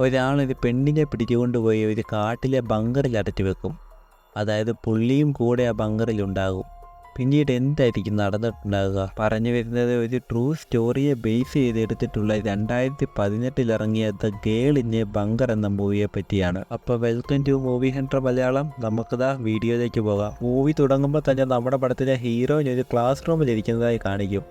ഒരാളൊരു പെണ്ണിനെ പിടിച്ചുകൊണ്ടുപോയി ഒരു കാട്ടിലെ ബങ്കറിൽ അടച്ചു വെക്കും. അതായത് പുള്ളിയും കൂടെ ആ ബങ്കറിലുണ്ടാകും പിന്നീട് എന്തായിരിക്കും നടന്നിട്ടുണ്ടാകുക പറഞ്ഞു വരുന്നത് ഒരു ട്രൂ സ്റ്റോറിയെ ബേസ് ചെയ്തെടുത്തിട്ടുള്ള രണ്ടായിരത്തി പതിനെട്ടിൽ ഇറങ്ങിയ the girl in a bunker എന്ന മൂവിയെ പറ്റിയാണ്. അപ്പോൾ welcome to movie hunter Malayalam. നമുക്കിതാ വീഡിയോയിലേക്ക് പോകാം. മൂവി തുടങ്ങുമ്പോൾ തന്നെ നമ്മുടെ പടത്തിലെ ഹീറോയിൻ ഒരു ക്ലാസ് റൂമിൽ ഇരിക്കുന്നതായി കാണിക്കും.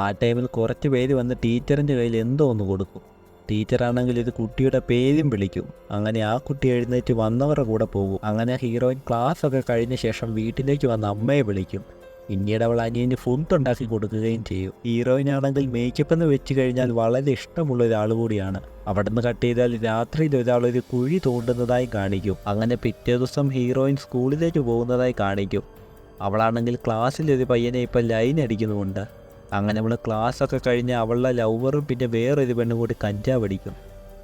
ആ ടൈമിൽ കുറച്ച് പേര് വന്ന് ടീച്ചറിന്റെ കയ്യിൽ എന്തോ ഒന്ന് കൊടുക്കും. ടീച്ചറാണെങ്കിൽ ഇത് കുട്ടിയുടെ പേരും വിളിക്കും. അങ്ങനെ ആ കുട്ടി എഴുന്നേറ്റ് വന്നവരുടെ കൂടെ പോകും. അങ്ങനെ ഹീറോയിൻ ക്ലാസ് ഒക്കെ കഴിഞ്ഞ ശേഷം വീട്ടിലേക്ക് വന്ന അമ്മയെ വിളിക്കും. പിന്നീട് അവൾ അനിയന് ഫുഡ് ഉണ്ടാക്കി കൊടുക്കുകയും ചെയ്യും. ഹീറോയിൻ ആണെങ്കിൽ മേക്കപ്പ് എന്ന് വെച്ച് കഴിഞ്ഞാൽ വളരെ ഇഷ്ടമുള്ള ഒരാൾ കൂടിയാണ്. അവിടെ നിന്ന് കട്ട് ചെയ്താൽ രാത്രിയിൽ ഒരാൾ ഒരു കുഴി തോണ്ടുന്നതായി കാണിക്കും. അങ്ങനെ പിറ്റേ ദിവസം ഹീറോയിൻ സ്കൂളിലേക്ക് പോകുന്നതായി കാണിക്കും. അവളാണെങ്കിൽ ക്ലാസ്സിൽ ഒരു പയ്യനെ ഇപ്പം ലൈൻ അടിക്കുന്നുമുണ്ട്. അങ്ങനെ അവൾ ക്ലാസ്സൊക്കെ കഴിഞ്ഞ് അവളുടെ ലവറും പിന്നെ വേറൊരു പെണ്ണും കൂടി കഞ്ചാവ് അടിക്കും.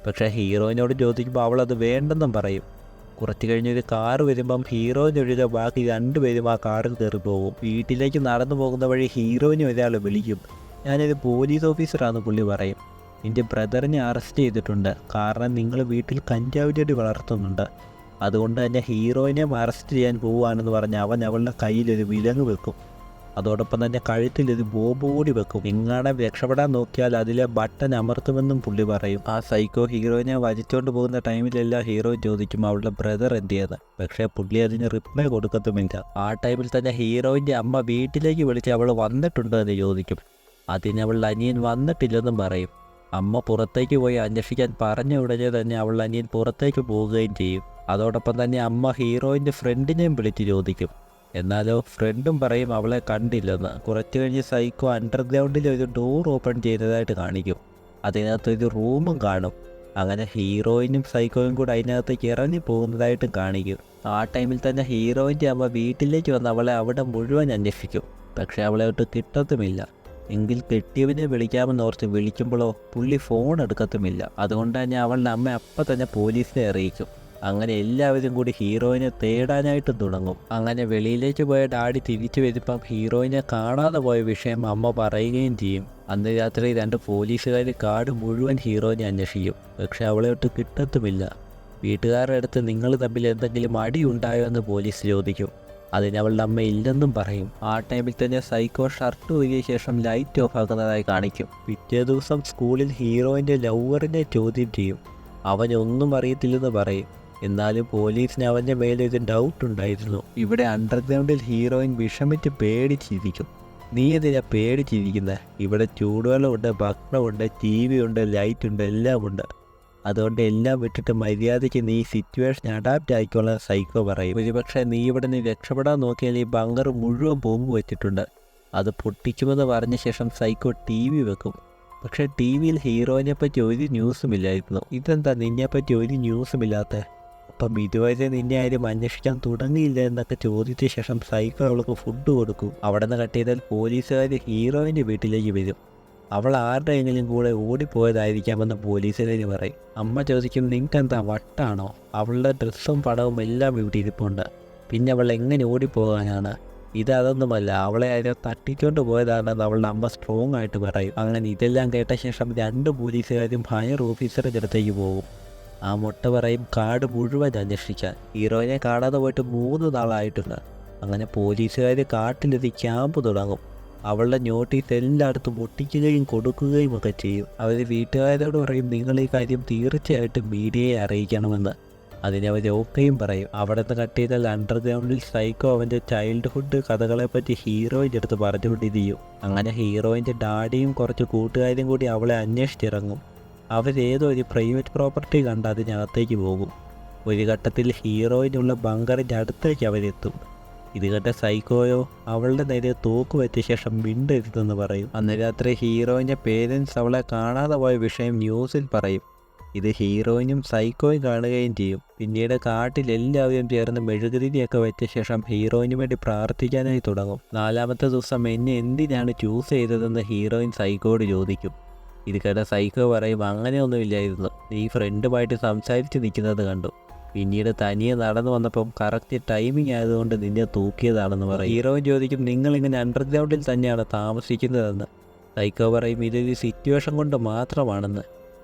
പക്ഷേ ഹീറോയിനോട് ചോദിക്കുമ്പോൾ അവളത് വേണ്ടെന്നും പറയും. കുറച്ച് കഴിഞ്ഞൊരു കാർ വരുമ്പം ഹീറോയിൻ ഒഴിഞ്ഞ ബാക്കി രണ്ടുപേരും ആ കാറിൽ കയറി പോകും. വീട്ടിലേക്ക് നടന്നു പോകുന്ന വഴി ഹീറോയിനെ ഒരാൾ വിളിക്കും. ഞാനൊരു പോലീസ് ഓഫീസറാണെന്ന് പുള്ളി പറയും. എന്റെ ബ്രദറിനെ അറസ്റ്റ് ചെയ്തിട്ടുണ്ട്. കാരണം നിങ്ങൾ വീട്ടിൽ കഞ്ചാവ് ചെടി വളർത്തുന്നുണ്ട്. അതുകൊണ്ട് തന്നെ ഹീറോയിനെ അറസ്റ്റ് ചെയ്യാൻ പോവുകയാണെന്ന് പറഞ്ഞ് അവൻ അവളുടെ കയ്യിലൊരു വിലങ്ങ് വെക്കും. അതോടൊപ്പം തന്നെ കഴുത്തിൽ ഒരു ബോബോടി കൂടി വെക്കും. ഇങ്ങനെ രക്ഷപ്പെടാൻ നോക്കിയാൽ അതിലെ ബട്ടൺ അമർത്തുമെന്നും പുള്ളി പറയും. ആ സൈക്കോ ഹീറോയിനെ വലിച്ചോണ്ട് പോകുന്ന ടൈമിലെല്ലാം ഹീറോ ചോദിക്കും അവളുടെ ബ്രദർ എന്തിയെന്ന്. പക്ഷേ പുള്ളി അതിന് റിപ്ലൈ കൊടുക്കത്തുമില്ല. ആ ടൈമിൽ തന്നെ ഹീറോയിന്റെ അമ്മ വീട്ടിലേക്ക് വിളിച്ച് അവൾ വന്നിട്ടുണ്ടോ എന്ന് ചോദിക്കും. അതിന് അവളുടെ അനിയൻ വന്നിട്ടില്ലെന്നും പറയും. അമ്മ പുറത്തേക്ക് പോയി അന്വേഷിക്കാൻ പറഞ്ഞ ഉടനെ തന്നെ അവളുടെ അനിയൻ പുറത്തേക്ക് പോവുകയും ചെയ്യും. അതോടൊപ്പം തന്നെ അമ്മ ഹീറോയിന്റെ ഫ്രണ്ടിനെയും വിളിച്ച് ചോദിക്കും. എന്നാലോ ഫ്രണ്ടും പറയും അവളെ കണ്ടില്ലെന്ന്. കുറച്ച് കഴിഞ്ഞ് സൈക്കോ അണ്ടർഗ്രൗണ്ടിൽ ഒരു ഡോർ ഓപ്പൺ ചെയ്തതായിട്ട് കാണിക്കും. അതിനകത്ത് ഒരു റൂമും കാണും. അങ്ങനെ ഹീറോയിനും സൈക്കോയും കൂടെ അതിനകത്തേക്ക് ഇറങ്ങി പോകുന്നതായിട്ടും കാണിക്കും. ആ ടൈമിൽ തന്നെ ഹീറോയിന്റെ അമ്മ വീട്ടിലേക്ക് വന്ന് അവളെ അവിടെ മുഴുവൻ അന്വേഷിക്കും. പക്ഷേ അവളെ ഒട്ട് കിട്ടത്തുമില്ല. എങ്കിൽ കെട്ടിയവനെ വിളിക്കാമെന്ന് ഓർത്ത് വിളിക്കുമ്പോഴോ പുള്ളി ഫോൺ എടുക്കത്തുമില്ല. അതുകൊണ്ട് തന്നെ അവളുടെ അമ്മ അപ്പം തന്നെ പോലീസിനെ അറിയിക്കും. അങ്ങനെ എല്ലാവരും കൂടി ഹീറോയിനെ തേടാനായിട്ട് തുടങ്ങും. അങ്ങനെ വെളിയിലേക്ക് പോയ ഡാഡി തിരിച്ചു വരുമ്പം ഹീറോയിനെ കാണാതെ പോയ വിഷയം അമ്മ പറയുകയും ചെയ്യും. അന്ന് രാത്രി രണ്ട് പോലീസുകാർ കാട് മുഴുവൻ ഹീറോയിനെ അന്വേഷിക്കും. പക്ഷെ അവളെ ഒട്ട് കിട്ടത്തുമില്ല. വീട്ടുകാരുടെ അടുത്ത് നിങ്ങൾ തമ്മിൽ എന്തെങ്കിലും അടി ഉണ്ടായോ എന്ന് പോലീസ് ചോദിക്കും. അതിന് അവളുടെ അമ്മ ഇല്ലെന്നും പറയും. ആ ടൈമിൽ തന്നെ സൈക്കോ ഷർട്ട് ഒഴുകിയ ശേഷം ലൈറ്റ് ഓഫ് ആക്കുന്നതായി കാണിക്കും. പിറ്റേ ദിവസം സ്കൂളിൽ ഹീറോയിന്റെ ലവറിനെ ചോദ്യം ചെയ്യും. അവനൊന്നും അറിയത്തില്ലെന്ന് പറയും. എന്നാലും പോലീസിന് അവന്റെ മേലെ ഒരു ഡൗട്ട് ഉണ്ടായിരുന്നു. ഇവിടെ അണ്ടർഗ്രൗണ്ടിൽ ഹീറോയിൻ വിഷമിച്ച് പേടിച്ചിരിക്കും. നീ എന്തിനാ പേടിച്ചിരിക്കുന്നത് ഇവിടെ ചൂടുവെള്ളമുണ്ട് ഭക്ഷണമുണ്ട് ടി വി ഉണ്ട് ലൈറ്റ് ഉണ്ട് എല്ലാം ഉണ്ട് അതുകൊണ്ട് എല്ലാം വിട്ടിട്ട് മര്യാദയ്ക്ക് നീ സിറ്റുവേഷൻ അഡാപ്റ്റ് ആയിക്കോളാൻ സൈക്കോ പറയും. ഒരുപക്ഷെ നീ ഇവിടെ നിന്ന് രക്ഷപ്പെടാൻ നോക്കിയാൽ ഈ ബങ്കർ മുഴുവൻ ബോംബ് വെച്ചിട്ടുണ്ട്. അത് പൊട്ടിക്കുമെന്ന് പറഞ്ഞ ശേഷം സൈക്കോ ടി വി വെക്കും. പക്ഷേ ടി വിയിൽ ഹീറോയിനെ പറ്റി ഒരു ന്യൂസും ഇല്ലായിരുന്നു. ഇതെന്താ നിന്നെപ്പറ്റി ഒരു ന്യൂസും ഇല്ലാത്ത? അപ്പം ഇതുവരെ നിന്നെ ആരും അന്വേഷിക്കാൻ തുടങ്ങിയില്ല എന്നൊക്കെ ചോദിച്ച ശേഷം സൈക്കോ അവൾക്ക് ഫുഡ് കൊടുക്കും. അവിടെ നിന്ന് കട്ട് ചെയ്താൽ പോലീസുകാർ ഹീറോയിന്റെ വീട്ടിലേക്ക് വരും. അവൾ ആരുടെയെങ്കിലും കൂടെ ഓടിപ്പോയതായിരിക്കാമെന്ന് പോലീസുകാർ പറയും. അമ്മ ചോദിക്കും നിങ്ങൾക്ക് എന്താ വട്ടാണോ? അവളുടെ ഡ്രസ്സും പടവും എല്ലാം ഇവിടെ ഇരിപ്പുണ്ട്. പിന്നെ അവൾ എങ്ങനെ ഓടിപ്പോകാനാണ്? ഇത് അതൊന്നുമല്ല അവളെ ആരോ തട്ടിക്കൊണ്ട് പോയതാണെന്ന് അവളുടെ അമ്മ സ്ട്രോങ് ആയിട്ട് പറയും. അങ്ങനെ ഇതെല്ലാം കേട്ട ശേഷം രണ്ട് പോലീസുകാരും ഹയർ ഓഫീസറുടെ അടുത്തേക്ക് പോകും. ആ മുട്ട പറയും കാട് മുഴുവൻ അന്വേഷിക്കാൻ. ഹീറോയിനെ കാണാതെ പോയിട്ട് മൂന്ന് നാളായിട്ടുണ്ട്. അങ്ങനെ പോലീസുകാർ കാട്ടിലെത്തി ക്യാമ്പ് തുടങ്ങും. അവളുടെ നോട്ടീസ് എല്ലായിടത്തും പൊട്ടിക്കുകയും കൊടുക്കുകയും ഒക്കെ ചെയ്യും. അവർ വീട്ടുകാരോട് പറയും നിങ്ങൾ ഈ കാര്യം തീർച്ചയായിട്ടും മീഡിയയെ അറിയിക്കണമെന്ന്. അതിന് അവർ ഓക്കെയും പറയും. അവിടെ നിന്ന് കട്ട് ചെയ്താൽ അണ്ടർഗ്രൗണ്ടിൽ സൈക്കോ അവന്റെ ചൈൽഡ്ഹുഡ് കഥകളെപ്പറ്റി ഹീറോയിന്റെ അടുത്ത് പറഞ്ഞുകൊണ്ടിരിക്കും. അങ്ങനെ ഹീറോയിന്റെ ഡാഡിയും കുറച്ച് കൂട്ടുകാരും കൂടി അവളെ അന്വേഷിച്ചിറങ്ങും. അവരേതോ ഒരു പ്രൈവറ്റ് പ്രോപ്പർട്ടി കണ്ട് അതിനകത്തേക്ക് പോകും. ഒരു ഘട്ടത്തിൽ ഹീറോയിനുള്ള ബങ്കറിന്റെ അടുത്തേക്ക് അവരെത്തും. ഇത് കേട്ട സൈക്കോയോ അവളുടെ നേരെ തോക്ക് വെച്ച ശേഷം മിണ്ടരുതെന്ന് പറയും. അന്ന് രാത്രി ഹീറോയിന്റെ പേരൻസ് അവളെ കാണാതെ പോയ വിഷയം ന്യൂസിൽ പറയും. ഇത് ഹീറോയിനും സൈക്കോയും കാണുകയും ചെയ്യും. പിന്നീട് കാട്ടിൽ എല്ലാവരും ചേർന്ന് മെഴുകുതിരിയൊക്കെ വെച്ച ശേഷം ഹീറോയിന് വേണ്ടി പ്രാർത്ഥിക്കാനായി തുടങ്ങും. നാലാമത്തെ ദിവസം എന്നെ എന്തിനാണ് ചൂസ് ചെയ്തതെന്ന് ഹീറോയിൻ സൈക്കോയോട് ചോദിക്കും. ഇത് കേട്ട സൈക്കോ പറയും അങ്ങനെയൊന്നുമില്ലായിരുന്നു. നീ ഫ്രണ്ടുമായിട്ട് സംസാരിച്ച് നിൽക്കുന്നത് കണ്ടു. പിന്നീട് തനിയെ നടന്നു വന്നപ്പം കറക്റ്റ് ടൈമിംഗ് ആയതുകൊണ്ട് നിന്നെ തൂക്കിയതാണെന്ന് പറയും. ഹീറോയിൻ ചോദിക്കും നിങ്ങളിങ്ങനെ അണ്ടർഗ്രൗണ്ടിൽ തന്നെയാണ് താമസിക്കുന്നതെന്ന്? സൈക്കോ പറയും ഇതൊരു സിറ്റുവേഷൻ കൊണ്ട് മാത്രമാണെന്ന്.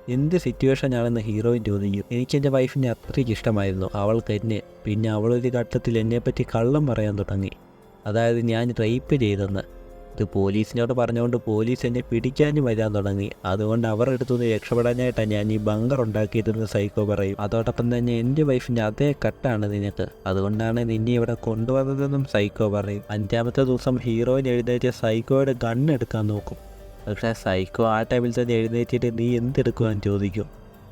എന്ത് സിറ്റുവേഷനാണെന്ന് ഹീറോയിൻ ചോദിക്കും. എനിക്ക് എന്റെ വൈഫിനെ അത്രയ്ക്ക് ഇഷ്ടമായിരുന്നു. അവൾക്ക് എന്നെ പിന്നെ അവളൊരു ഘട്ടത്തിൽ എന്നെപ്പറ്റി കള്ളം പറയാൻ തുടങ്ങി. അതായത് ഞാൻ റേപ്പ് ചെയ്തെന്ന്. ഇത് പോലീസിനോട് പറഞ്ഞുകൊണ്ട് പോലീസ് എന്നെ പിടിക്കാനും വരാൻ തുടങ്ങി. അതുകൊണ്ട് അവർ അടുത്തുനിന്ന് രക്ഷപ്പെടാനായിട്ടാണ് ഞാൻ ഈ ബങ്കർ ഉണ്ടാക്കിയതെന്ന് സൈക്കോ പറയും. അതോടൊപ്പം തന്നെ എന്റെ വൈഫിന്റെ അതേ കട്ടാണ് നിനക്ക്. അതുകൊണ്ടാണ് നിന്നെ ഇവിടെ കൊണ്ടുവന്നതെന്നും സൈക്കോ പറയും. അഞ്ചാമത്തെ ദിവസം ഹീറോയിൻ എഴുന്നേറ്റ് സൈക്കോയുടെ ഗണ്ണെടുക്കാൻ നോക്കും. പക്ഷേ സൈക്കോ ആ ടൈമിൽ തന്നെ എഴുന്നേറ്റിട്ട് നീ എന്തെടുക്കുവാൻ ചോദിക്കും.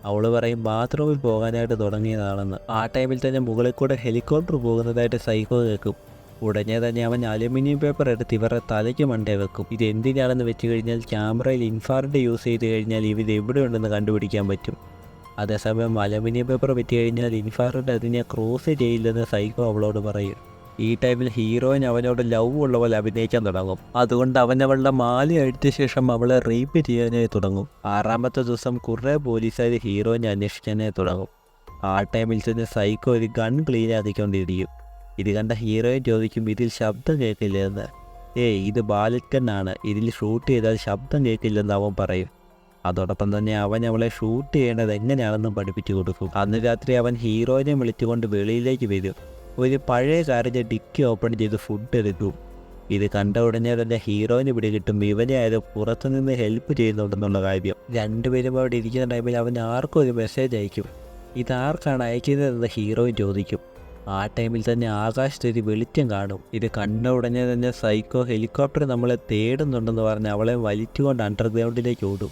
അവൾ പറയും ബാത്റൂമിൽ പോകാനായിട്ട് തുടങ്ങിയതാണെന്ന്. ആ ടൈമിൽ തന്നെ മുകളിൽ കൂടെ ഹെലികോപ്റ്റർ പോകുന്നതായിട്ട് സൈക്കോ കേൾക്കും. ഉടനെ തന്നെ അവൻ അലുമിനിയം പേപ്പർ എടുത്ത് ഇവരുടെ തലയ്ക്ക് മണ്ടേ വെക്കും. ഇത് എന്തിനാണെന്ന് വെച്ച് കഴിഞ്ഞാൽ ക്യാമറയിൽ ഇൻഫാർഡ് യൂസ് ചെയ്ത് കഴിഞ്ഞാൽ ഇവർ എവിടെയുണ്ടെന്ന് കണ്ടുപിടിക്കാൻ പറ്റും. അതേസമയം അലുമിനിയം പേപ്പർ പറ്റി കഴിഞ്ഞാൽ ഇൻഫാർഡ് അതിനെ ക്രോസ് ചെയ്യില്ലെന്ന് സൈക്കോ അവളോട് പറയും. ഈ ടൈമിൽ ഹീറോയിൻ അവനോട് ലവ് ഉള്ള പോലെ അഭിനയിക്കാൻ തുടങ്ങും. അതുകൊണ്ട് അവൻ അവളുടെ മാല അടിച്ച ശേഷം അവളെ റേപ്പ് ചെയ്യാനായി തുടങ്ങും. ആറാമത്തെ ദിവസം കുറേ പോലീസുകാർ ഹീറോയിനെ അന്വേഷിക്കാനായി തുടങ്ങും. ആ ടൈമിൽ തന്നെ സൈക്കോ ഒരു ഗൺ ക്ലീൻ ആക്കിക്കൊണ്ടിരിക്കും. ഇത് കണ്ട ഹീറോയിൻ ചോദിക്കും ഇതിൽ ശബ്ദം കേൾക്കില്ലെന്ന്. ഏയ് ഇത് ബാലറ്റ് ഇതിൽ ഷൂട്ട് ചെയ്താൽ ശബ്ദം കേൾക്കില്ലെന്ന് അവൻ പറയും. അതോടൊപ്പം തന്നെ അവൻ അവളെ ഷൂട്ട് ചെയ്യേണ്ടത് എങ്ങനെയാണെന്നും പഠിപ്പിച്ചു കൊടുക്കും. അന്ന് രാത്രി അവൻ ഹീറോയിനെ വിളിച്ചുകൊണ്ട് വെളിയിലേക്ക് വരും. ഒരു പഴയ കാറിന്റെ ഡിക്കി ഓപ്പൺ ചെയ്ത് ഫുഡ് എടുക്കും. ഇത് കണ്ട ഉടനെ തന്നെ ഹീറോയിന് പിടികിട്ടും. ഇവനെ അത് പുറത്തുനിന്ന് ഹെൽപ്പ് ചെയ്യുന്നുണ്ടെന്നുള്ള കാര്യം. രണ്ടുപേരും അവിടെ ഇരിക്കുന്ന ടൈമിൽ അവൻ ആർക്കും ഒരു മെസ്സേജ് അയക്കും. ഇതാർക്കാണ് അയക്കുന്നതെന്ന് ഹീറോയിൻ ചോദിക്കും. ആ ടൈമിൽ തന്നെ ആകാശത്ത് ഒരു വെളിച്ചം കാണും. ഇത് കണ്ട ഉടനെ തന്നെ സൈക്കോ ഹെലികോപ്റ്റർ നമ്മളെ തേടുന്നുണ്ടെന്ന് പറഞ്ഞ് അവളെ വലിച്ചുകൊണ്ട് അണ്ടർഗ്രൗണ്ടിലേക്ക് ഓടും.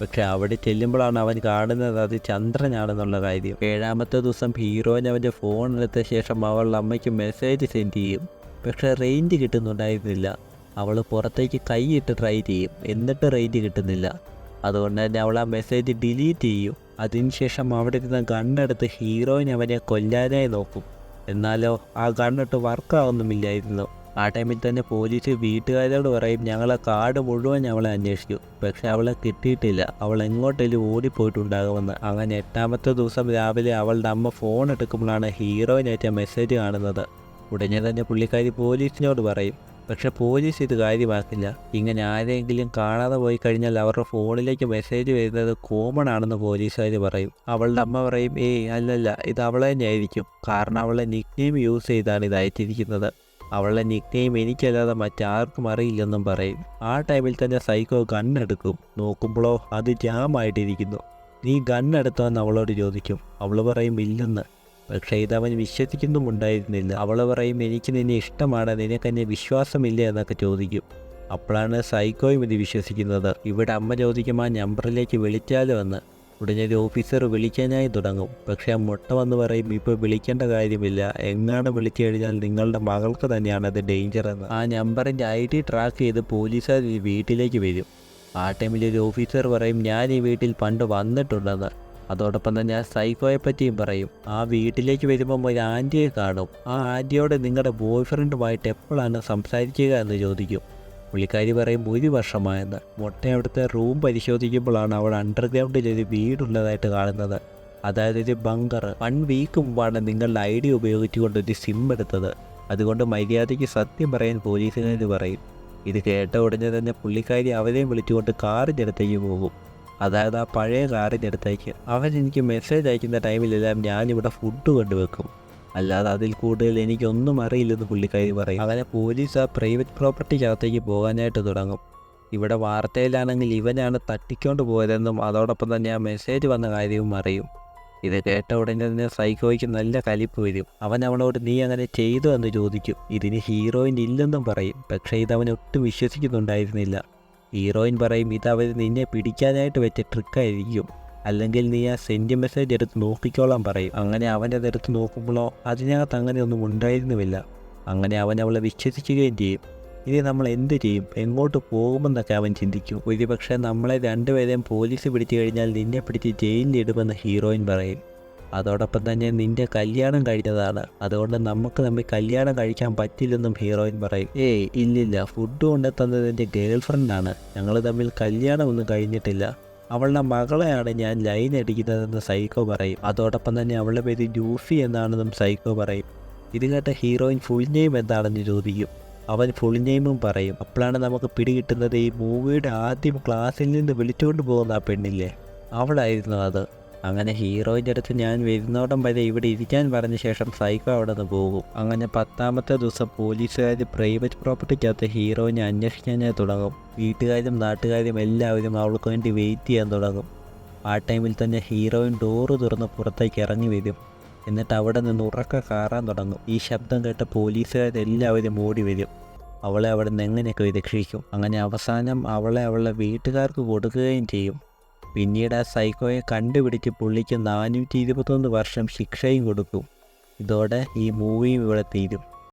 പക്ഷെ അവിടെ ചെല്ലുമ്പോഴാണ് അവൻ കാണുന്നത് അത് ചന്ദ്രനാണെന്നുള്ള കാര്യം. ഏഴാമത്തെ ദിവസം ഹീറോയിൻ അവന്റെ ഫോൺ എടുത്ത ശേഷം അവളുടെ അമ്മയ്ക്ക് മെസ്സേജ് സെൻഡ് ചെയ്യും. പക്ഷേ റേഞ്ച് കിട്ടുന്നുണ്ടായിരുന്നില്ല. അവൾ പുറത്തേക്ക് കൈയിട്ട് ട്രൈ ചെയ്യും. എന്നിട്ട് റേഞ്ച് കിട്ടുന്നില്ല. അതുകൊണ്ട് തന്നെ അവൾ ആ മെസ്സേജ് ഡിലീറ്റ് ചെയ്യും. അതിനുശേഷം അവിടെ ഇരുന്ന ഗണ്ണെടുത്ത് ഹീറോയിൻ അവനെ കൊല്ലാനായി നോക്കും. എന്നാലോ ആ ഗണ്ണിട്ട് വർക്കാവുന്നുമില്ലായിരുന്നു ആ ടൈമിൽ തന്നെ പോലീസ് വീട്ടുകാരോട് പറയും ഞങ്ങളെ കാട് മുഴുവൻ ഞങ്ങളെ അന്വേഷിച്ചു. പക്ഷെ അവളെ കിട്ടിയിട്ടില്ല. അവൾ എങ്ങോട്ടേലും ഓടിപ്പോയിട്ടുണ്ടാകുമെന്ന്. അങ്ങനെ എട്ടാമത്തെ ദിവസം രാവിലെ അവളുടെ അമ്മ ഫോൺ എടുക്കുമ്പോഴാണ് ഹീറോയിനേറ്റ മെസ്സേജ് കാണുന്നത്. ഉടനെ തന്നെ പുള്ളിക്കാരി പോലീസിനോട് പറയും പക്ഷെ പോലീസ് ഇത് കാര്യമാക്കില്ല. ഇങ്ങനെ ആരെങ്കിലും കാണാതെ പോയി കഴിഞ്ഞാൽ അവരുടെ ഫോണിലേക്ക് മെസ്സേജ് വരുന്നത് കോമൺ ആണെന്ന് പോലീസുകാർ പറയും. അവളുടെ അമ്മ പറയും ഏയ് അല്ലല്ല ഇത് അവളെ തന്നെയായിരിക്കും. കാരണം അവളെ നിക് നെയിം യൂസ് ചെയ്താണ് ഇത് അയച്ചിരിക്കുന്നത് അവളുടെ നിക്നെയിം എനിക്കല്ലാതെ മറ്റാർക്കും അറിയില്ലെന്നും പറയും. ആ ടൈമിൽ തന്നെ സൈക്കോ ഗണ്ണെടുക്കും നോക്കുമ്പോഴോ അത് ജാമായിട്ടിരിക്കുന്നു നീ ഗണ്ണെടുത്തോ എന്ന് അവളോട് ചോദിക്കും. അവൾ പറയും ഇല്ലെന്ന്. പക്ഷേ ഇതവൻ വിശ്വസിക്കുന്നുമുണ്ടായിരുന്നില്ല അവൾ പറയും എനിക്ക് നിന്നെ ഇഷ്ടമാണ് നിനക്കെന്നെ വിശ്വാസമില്ല എന്നൊക്കെ ചോദിക്കും. അപ്പോഴാണ് സൈക്കോയും ഇത് വിശ്വസിക്കുന്നത്. ഇവിടെ അമ്മ ചോദിക്കും ആ നമ്പറിലേക്ക് വിളിച്ചാലോ എന്ന്. ഉടനെ ഒരു ഓഫീസർ വിളിക്കാനായി തുടങ്ങും. പക്ഷേ ആ മുട്ട വന്ന് പറയും ഇപ്പോൾ വിളിക്കേണ്ട കാര്യമില്ല. എങ്ങാണ് വിളിച്ചു കഴിഞ്ഞാൽ നിങ്ങളുടെ മകൾക്ക് തന്നെയാണ് അത് ഡേഞ്ചർ എന്ന്. ആ നമ്പറിന്റെ ഐ ഡി ട്രാക്ക് ചെയ്ത് പോലീസുകാർ വീട്ടിലേക്ക് വരും. ആ ടൈമിൽ ഒരു ഓഫീസർ പറയും ഞാൻ ഈ വീട്ടിൽ പണ്ട് വന്നിട്ടുണ്ടെന്ന്. അതോടൊപ്പം തന്നെ ആ സൈക്കോയെ പറ്റിയും പറയും. ആ വീട്ടിലേക്ക് വരുമ്പം ഒരു ആന്റിയെ കാണും. ആ ആന്റിയോട് നിങ്ങളുടെ ബോയ് ഫ്രണ്ടുമായിട്ട് എപ്പോഴാണ് സംസാരിക്കുക എന്ന് ചോദിക്കും. പുള്ളിക്കാരി പറയും ഒരു വർഷമായെന്ന്. മുട്ട അവിടുത്തെ റൂം പരിശോധിക്കുമ്പോഴാണ് അവൾ അണ്ടർഗ്രൗണ്ടിൽ ഒരു വീടുള്ളതായിട്ട് കാണുന്നത്. അതായത് ഒരു ബങ്കർ. വൺ വീക്ക് മുമ്പാണ് നിങ്ങളുടെ ഐ ഡി ഉപയോഗിച്ചുകൊണ്ട് ഒരു സിം എടുത്തത്. അതുകൊണ്ട് മര്യാദയ്ക്ക് സത്യം പറയാൻ പോലീസുകാർ പറയും. ഇത് കേട്ട ഉടനെ തന്നെ പുള്ളിക്കാരി അവരെയും വിളിച്ചുകൊണ്ട് കാറിന്റെ അടുത്തേക്ക് പോകും. അതായത് ആ പഴയ കാറിന്റെ അടുത്തേക്ക്. അവൻ എനിക്ക് മെസ്സേജ് അയക്കുന്ന ടൈമിലെല്ലാം ഞാനിവിടെ ഫുഡ് കൊണ്ടുവെക്കും. അല്ലാതെ അതിൽ കൂടുതൽ എനിക്കൊന്നും അറിയില്ലെന്ന് പുള്ളിക്കാരി പറയും. അങ്ങനെ പോലീസ് ആ പ്രൈവറ്റ് പ്രോപ്പർട്ടിക്കകത്തേക്ക് പോകാനായിട്ട് തുടങ്ങും. ഇവിടെ വാർത്തയിലാണെങ്കിൽ ഇവനാണ് തട്ടിക്കൊണ്ട് പോയതെന്നും അതോടൊപ്പം തന്നെ ആ മെസ്സേജ് വന്ന കാര്യവും അറിയും. ഇത് കേട്ട ഉടനെ തന്നെ സൈക്കോയ്ക്ക് നല്ല കലിപ്പ് വരും. അവൻ അവനോട് നീ അങ്ങനെ ചെയ്തു? എന്ന് ചോദിക്കും. ഇതിന് ഹീറോയിൻ ഇല്ലെന്നും പറയും. പക്ഷേ ഇതവൻ ഒട്ടും വിശ്വസിക്കുന്നുണ്ടായിരുന്നില്ല. ഹീറോയിൻ പറയും ഇത് അവർ നിന്നെ പിടിക്കാനായിട്ട് വെച്ച ട്രിക്കായിരിക്കും. അല്ലെങ്കിൽ നീ ആ സെൻഡ് മെസ്സേജ് എടുത്ത് നോക്കിക്കോളാൻ പറയും. അങ്ങനെ അവന്റെ അതെടുത്ത് നോക്കുമ്പോഴോ അതിനകത്ത് അങ്ങനെ ഒന്നും ഉണ്ടായിരുന്നുമില്ല. അങ്ങനെ അവൻ അവളെ വിശ്വസിക്കുകയും ചെയ്യും. ഇനി നമ്മൾ എന്ത് ചെയ്യും? എങ്ങോട്ട് പോകുമെന്നൊക്കെ അവൻ ചിന്തിക്കും. ഒരുപക്ഷെ നമ്മളെ രണ്ടുപേരെയും പോലീസ് പിടിച്ചു കഴിഞ്ഞാൽ നിന്നെ പിടിച്ച് ജയിലിലിടുമെന്ന് ഹീറോയിൻ പറയും. അതോടൊപ്പം തന്നെ നിന്റെ കല്യാണം കഴിഞ്ഞതാണ്. അതുകൊണ്ട് നമുക്ക് തമ്മിൽ കല്യാണം കഴിക്കാൻ പറ്റില്ലെന്നും ഹീറോയിൻ പറയും. ഏയ് ഇല്ലില്ല. ഫുഡ് കൊണ്ടെത്തുന്നത് എന്റെ ഗേൾ ഫ്രണ്ടാണ് ഞങ്ങൾ തമ്മിൽ കല്യാണമൊന്നും കഴിഞ്ഞിട്ടില്ല. അവളുടെ മകളെയാണ് ഞാൻ ലൈൻ അടിക്കുന്നതെന്ന് സൈക്കോ പറയും. അതോടൊപ്പം തന്നെ അവളുടെ പേര് ജൂഫി എന്നാണെന്നും സൈക്കോ പറയും. ഇത് കേട്ട ഹീറോയിൻ ഫുൾ നെയിം എന്താണെന്ന് ചോദിക്കും. അവൻ ഫുൾ നെയിമും പറയും. അപ്പോഴാണ് നമുക്ക് പിടികിട്ടുന്നത് ഈ മൂവിയുടെ ആദ്യം ക്ലാസ്സിൽ നിന്ന് വിളിച്ചുകൊണ്ട് പോകുന്ന ആ പെണ്ണില്ലേ? അവളായിരുന്നു അത്. അങ്ങനെ ഹീറോയിന്റെ അടുത്ത് ഞാൻ വരുന്നോടം വരെ ഇവിടെ ഇരിക്കാൻ പറഞ്ഞ ശേഷം സൈക്കോ അവിടെ നിന്ന് പോകും. അങ്ങനെ പത്താമത്തെ ദിവസം പോലീസുകാർ പ്രൈവറ്റ് പ്രോപ്പർട്ടിക്കകത്ത് ഹീറോയിനെ അന്വേഷിക്കാനായി തുടങ്ങും. വീട്ടുകാരും നാട്ടുകാരും എല്ലാവരും അവൾക്ക് വേണ്ടി വെയിറ്റ് ചെയ്യാൻ തുടങ്ങും. ആ ടൈമിൽ തന്നെ ഹീറോയിൻ ഡോറ് തുറന്ന് പുറത്തേക്ക് ഇറങ്ങി വരും. എന്നിട്ട് അവിടെ നിന്ന് ഉറക്ക കാറാൻ തുടങ്ങും. ഈ ശബ്ദം കേട്ട പോലീസുകാരെല്ലാവരും ഓടി വരും. അവളെ അവിടെ നിന്ന് എങ്ങനെയൊക്കെ രക്ഷിക്കും അങ്ങനെ അവസാനം അവളെ അവളുടെ വീട്ടുകാർക്ക് കൊടുക്കുകയും ചെയ്യും. പിന്നീട് ആ സൈക്കോയെ കണ്ടുപിടിച്ച് പുള്ളിക്ക് നാനൂറ്റി ഇരുപത്തൊന്ന് വർഷം ശിക്ഷയും കൊടുക്കും ഇതോടെ ഈ മൂവിയും ഇവിടെ തീരും.